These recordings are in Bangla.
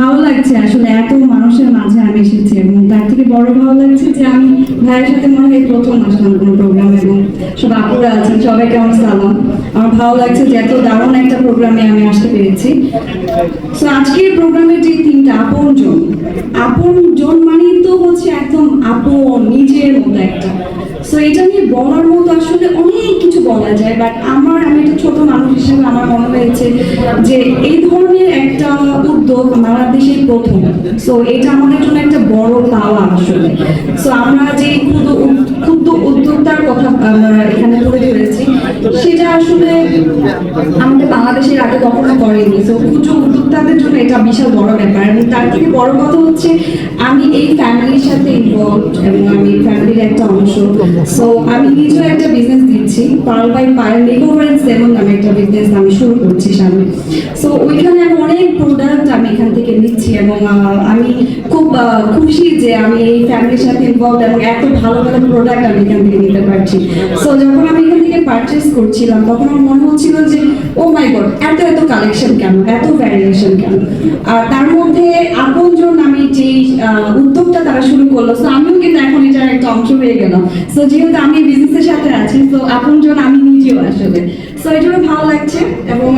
ভালো লাগছে আসলে এত মানুষের মাঝে আমি এসেছি এবং তার থেকে বড় ভালো লাগছে যে আমি ভাইয়ের সাথে মনে হয় প্রথম আসলাম কোনো প্রোগ্রাম এবং সব আপুরা আছেন, সবাইকে আমার সালাম। আমার ভালো লাগছে যে এত দারুণ একটা প্রোগ্রামে আমি আসতে পেরেছি। সো আজকের প্রোগ্রামের যে তিনটা আপন জন আপন জন মানেই তো হচ্ছে একদম আপন, নিজের মতো একটা। সো এটা নিয়ে বলার মতো আসলে অনেক কিছু বলা যায় বাট আমার, আমি একটা ছোট মানুষ হিসেবে আমার মনে হয়েছে যে এই ধরনের একটা উদ্যোগ বাংলাদেশের প্রথম। সো এটা আমাদের জন্য একটা বড় পাওয়া আসলে। সো আমরা যে ক্ষুদ্র ক্ষুদ্র উদ্যোক্তার কথা এখানে তুলে ধরেছি, সেটা আসলে আমাদের বাংলাদেশের আগে কখনো করেনি। সো ক্ষুদ্র উদ্যোক্তাদের জন্য এটা বিশাল বড় ব্যাপার। তার থেকে বড় কথা হচ্ছে, আমি এই ফ্যামিলির সাথে ইনভলভ এবং আমি ফ্যামিলির সো আমি নিজেও একটা বিজনেস দিচ্ছি পার্ল বাই নামে একটা বিজনেস আমি শুরু করছি সামনে। সো ওইখানে আমি অনেক প্রোডাক্ট আমি এখান থেকে নিচ্ছি এবং আমি খুব খুশি যে আমি এই ফ্যামিলির সাথে ইনভলভ এবং এত ভালো ভালো প্রোডাক্ট আমি এখান থেকে নিতে পারছি। সো যখন আমি এখান থেকে পারচেস করছিলাম, তখন আমার মনে হচ্ছিল যে ও মাই গড এত এত কালেকশন কেন? এত ভ্যারিয়েশন কেন? আর তার মধ্যে আপনজন যে উদ্যোগটা তারা শুরু করল। সো আমিও কিন্তু এখন এটার একটা অংশ হয়ে গেলাম। সো যেহেতু আমি বিজনেসের সাথে আছি তো আপনজন আমি নিজেও আসলে। সো এই জন্য ভালো লাগছে এবং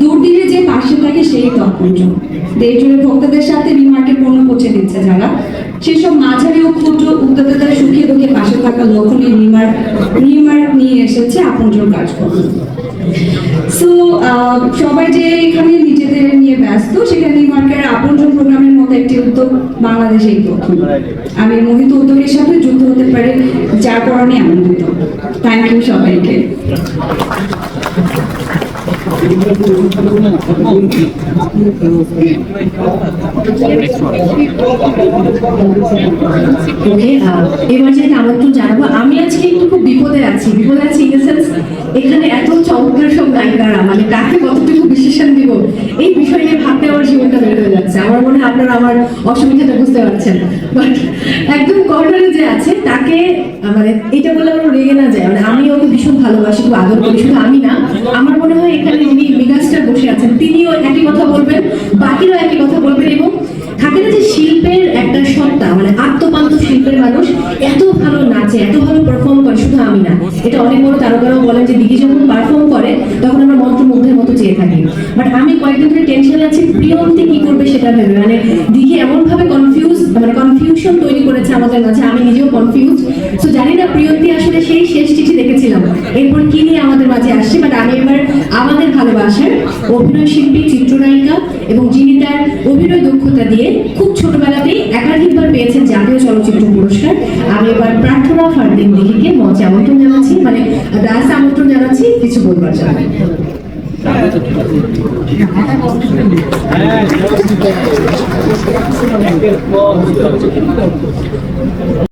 দুর্দিনে যে পাশে থাকে সেই তো আপনজন। দেশ জুড়ে ভক্তদের সাথে বিমার্কে পণ্য পৌঁছে দিচ্ছে যারা। সেসব মাঝারি ও ক্ষুদ্র উদ্যোক্তাদের সুখে দুঃখে পাশে থাকা লক্ষ্য নিয়ে নিমার্ক নিয়ে এসেছে আপনজন কাজকর্ম। সো সবাই যে এখানে নিজেদের নিয়ে ব্যস্ত সেখানে নিমার্কের আপনজন প্রোগ্রামের মতো একটি উদ্যোগ বাংলাদেশেই প্রথম। আমি মোহিত উদ্যোগের সাথে যুক্ত হতে পারে, যার কারণে আনন্দিত। থ্যাংক ইউ সবাইকে। এবার যেটা আমন্ত্রণ জানাব, আমি আজকে একটু খুব বিপদে আছি। বিপদে আছি ইন এখানে এত চমৎকার সব নায়িকারা মানে কাকে কতটুকু বিশেষণ দিব? জীবনটা বের হয়ে যাচ্ছে। আমার মনে হয় আপনারা আমার অসুবিধাটা বুঝতে পারছেন। একদম কর্নারে যে আছে, তাকে মানে এটা বলে আমার রেগে না যায়। মানে আমি ওকে ভীষণ ভালোবাসি, খুব আদর করি। শুধু আমি না, আমার মনে হয় এখানে যিনি মেগাস্টার বসে আছেন। তিনিও একই কথা বলবেন, বাকিরাও একই কথা বলবেন। বাট আমি কয়েকদিন ধরে টেনশনে আছি, প্রিয়ন্তি কি করবে সেটা ভেবে। মানে এমন ভাবে কনফিউজ মানে কনফিউশন তৈরি করেছে আমাদের মাঝে, আমি নিজেও কনফিউজ তো জানি না প্রিয়ন্তি আসলে সেই শেষ চিঠি দেখেছিলাম। এরপর কি নিয়ে আমাদের মাঝে আসছে বাট আমি এবার আমাদের ভালোবাসার অভিনয় শিল্পী, চিত্রনায়িকা এবং যিনি তার অভিনয় দক্ষতা দিয়ে খুব ছোটবেলাতেই একাধিকবার পেয়েছেন জাতীয় চলচ্চিত্র পুরস্কার। আমি এবার প্রার্থনা ফারদিন দিঘিকে মঞ্চে আমন্ত্রণ জানাচ্ছি মানে দাস আমন্ত্রণ জানাচ্ছি, কিছু বলবার জন্য হ্যাঁ